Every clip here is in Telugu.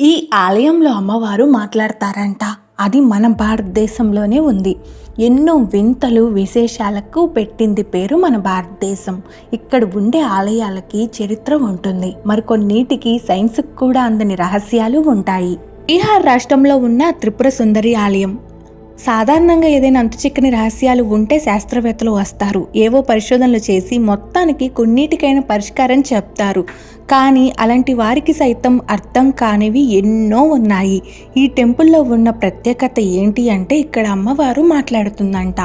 ఈ ఆలయంలో అమ్మవారు మాట్లాడతారంట. అది మన భారతదేశంలోనే ఉంది. ఎన్నో వింతలు విశేషాలకు పెట్టింది పేరు మన భారతదేశం. ఇక్కడ ఉండే ఆలయాలకి చరిత్ర ఉంటుంది. మరికొన్నిటికి సైన్స్కి కూడా అందని రహస్యాలు ఉంటాయి. బీహార్ రాష్ట్రంలో ఉన్న త్రిపుర సుందరి ఆలయం. సాధారణంగా ఏదైనా అంతు చిక్కని రహస్యాలు ఉంటే శాస్త్రవేత్తలు వస్తారు. ఏవో పరిశోధనలు చేసి మొత్తానికి కొన్నిటికైనా పరిష్కారం చెప్తారు. కానీ అలాంటి వారికి సైతం అర్థం కానివి ఎన్నో ఉన్నాయి. ఈ టెంపుల్లో ఉన్న ప్రత్యేకత ఏంటి అంటే ఇక్కడ అమ్మవారు మాట్లాడుతుందంట.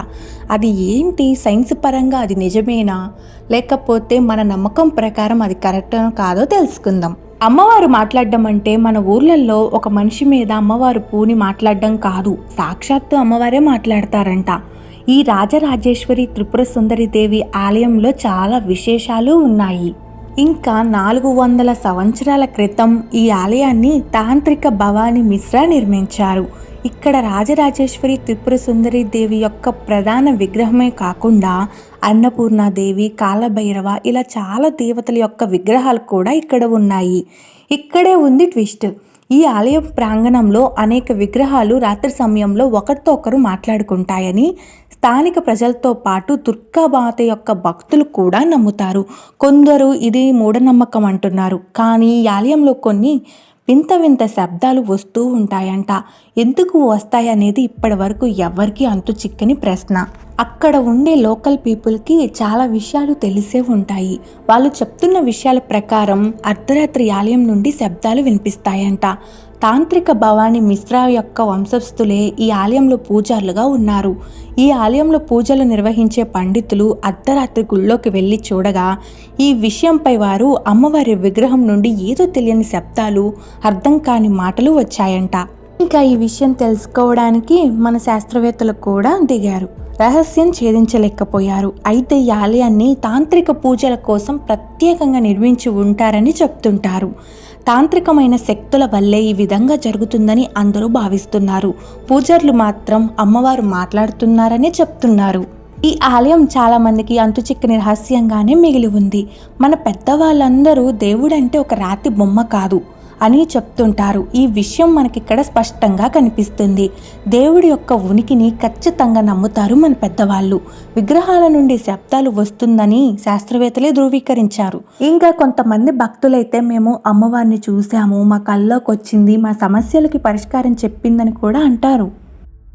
అది ఏంటి? సైన్స్ పరంగా అది నిజమేనా? లేకపోతే మన నమ్మకం ప్రకారం అది కరెక్ట్ కాదో తెలుసుకుందాం. అమ్మవారు మాట్లాడడం అంటే మన ఊర్లలో ఒక మనిషి మీద అమ్మవారు పూని మాట్లాడడం కాదు. సాక్షాత్తు అమ్మవారే మాట్లాడతారంట. ఈ రాజరాజేశ్వరి త్రిపుర సుందరి దేవి ఆలయంలో చాలా విశేషాలు ఉన్నాయి. ఇంకా నాలుగు వందల సంవత్సరాల క్రితం ఈ ఆలయాన్ని తాంత్రిక భవాని మిశ్రా నిర్మించారు. ఇక్కడ రాజరాజేశ్వరి త్రిపుర సుందరి దేవి యొక్క ప్రధాన విగ్రహమే కాకుండా అన్నపూర్ణాదేవి కాలభైరవ ఇలా చాలా దేవతల యొక్క విగ్రహాలు కూడా ఇక్కడ ఉన్నాయి. ఇక్కడే ఉంది ట్విస్ట్. ఈ ఆలయం ప్రాంగణంలో అనేక విగ్రహాలు రాత్రి సమయంలో ఒకరితో ఒకరు మాట్లాడుకుంటాయని స్థానిక ప్రజలతో పాటు దుర్గామాత యొక్క భక్తులు కూడా నమ్ముతారు. కొందరు ఇది మూఢనమ్మకం అంటున్నారు. కానీ ఈ ఆలయంలో కొన్ని వింత వింత శబ్దాలు వస్తూ ఉంటాయంట. ఎందుకు వస్తాయనేది ఇప్పటి వరకు ఎవరికి అంతు చిక్కని ప్రశ్న. అక్కడ ఉండే లోకల్ పీపుల్కి చాలా విషయాలు తెలిసే ఉంటాయి. వాళ్ళు చెప్తున్న విషయాల ప్రకారం అర్ధరాత్రి ఆలయం నుండి శబ్దాలు వినిపిస్తాయంట. తాంత్రిక భవాని మిశ్రా యొక్క వంశస్థులే ఈ ఆలయంలో పూజారులుగా ఉన్నారు. ఈ ఆలయంలో పూజలు నిర్వహించే పండితులు అర్ధరాత్రి గుళ్ళోకి వెళ్ళి చూడగా ఈ విషయంపై వారు అమ్మవారి విగ్రహం నుండి ఏదో తెలియని శబ్దాలు అర్థం కాని మాటలు వచ్చాయంట. ఇంకా ఈ విషయం తెలుసుకోవడానికి మన శాస్త్రవేత్తలు కూడా దిగారు. రహస్యం ఛేదించలేకపోయారు. అయితే ఈ ఆలయాన్ని తాంత్రిక పూజల కోసం ప్రత్యేకంగా నిర్మించి ఉంటారని చెప్తుంటారు. తాంత్రికమైన శక్తుల వల్లే ఈ విధంగా జరుగుతుందని అందరూ భావిస్తున్నారు. పూజారులు మాత్రం అమ్మవారు మాట్లాడుతున్నారని చెప్తున్నారు. ఈ ఆలయం చాలా మందికి అంతుచిక్కని రహస్యంగానే మిగిలి ఉంది. మన పెద్దవాళ్ళందరూ దేవుడంటే ఒక రాతి బొమ్మ కాదు. అని చెప్తుంటారు. ఈ విషయం మనకిక్కడ స్పష్టంగా కనిపిస్తుంది. దేవుడి యొక్క ఉనికిని ఖచ్చితంగా నమ్ముతారు మన పెద్దవాళ్ళు. విగ్రహాల నుండి శబ్దాలు వస్తుందని శాస్త్రవేత్తలే ధృవీకరించారు. ఇంకా కొంతమంది భక్తులైతే మేము అమ్మవారిని చూసాము మా కల్లోకి వచ్చింది మా సమస్యలకి పరిష్కారం చెప్పిందని కూడా అంటారు.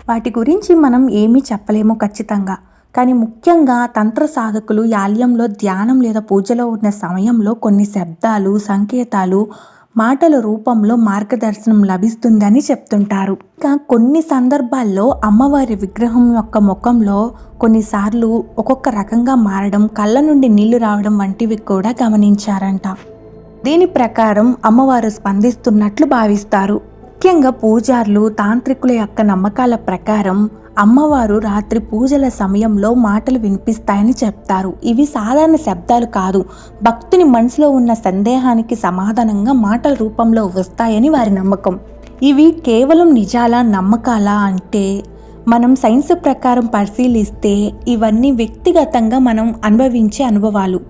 వాటి గురించి మనం ఏమీ చెప్పలేము ఖచ్చితంగా. కానీ ముఖ్యంగా తంత్ర సాధకులు యాల్యంలో ధ్యానం లేదా పూజలో ఉన్న సమయంలో కొన్ని శబ్దాలు సంకేతాలు మాటల రూపంలో మార్గదర్శనం లభిస్తుందని చెప్తుంటారు. ఇంకా కొన్ని సందర్భాల్లో అమ్మవారి విగ్రహం యొక్క ముఖంలో కొన్నిసార్లు ఒక్కొక్క రకంగా మారడం కళ్ళ నుండి నీళ్ళు రావడం వంటివి కూడా గమనించారంట. దీని ప్రకారం అమ్మవారు స్పందిస్తున్నట్లు భావిస్తారు. ముఖ్యంగా పూజారులు తాంత్రికుల యొక్క నమ్మకాల ప్రకారం అమ్మవారు రాత్రి పూజల సమయంలో మాటలు వినిపిస్తాయని చెప్తారు. ఇవి సాధారణ శబ్దాలు కాదు. భక్తుని మనసులో ఉన్న సందేహానికి సమాధానంగా మాటల రూపంలో వస్తాయని వారి నమ్మకం. ఇవి కేవలం నిజాల నమ్మకాల అంటే మనం సైన్స్ ప్రకారం పరిశీలిస్తే ఇవన్నీ వ్యక్తిగతంగా మనం అనుభవించే అనుభవాలు.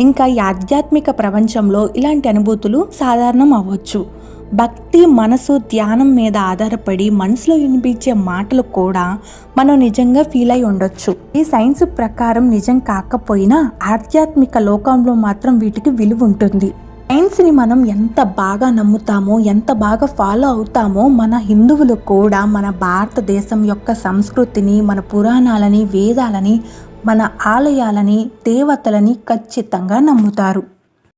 ఇంకా ఈ ఆధ్యాత్మిక ప్రపంచంలో ఇలాంటి అనుభూతులు సాధారణం అవ్వచ్చు. భక్తి మనసు ధ్యానం మీద ఆధారపడి మనసులో వినిపించే మాటలు కూడా మనం నిజంగా ఫీల్ అయి ఉండొచ్చు. ఈ సైన్స్ ప్రకారం నిజం కాకపోయినా ఆధ్యాత్మిక లోకంలో మాత్రం వీటికి విలువ ఉంటుంది. సైన్స్ని మనం ఎంత బాగా నమ్ముతామో ఎంత బాగా ఫాలో అవుతామో మన హిందువులు కూడా మన భారతదేశం యొక్క సంస్కృతిని మన పురాణాలని వేదాలని మన ఆలయాలని దేవతలని ఖచ్చితంగా నమ్ముతారు.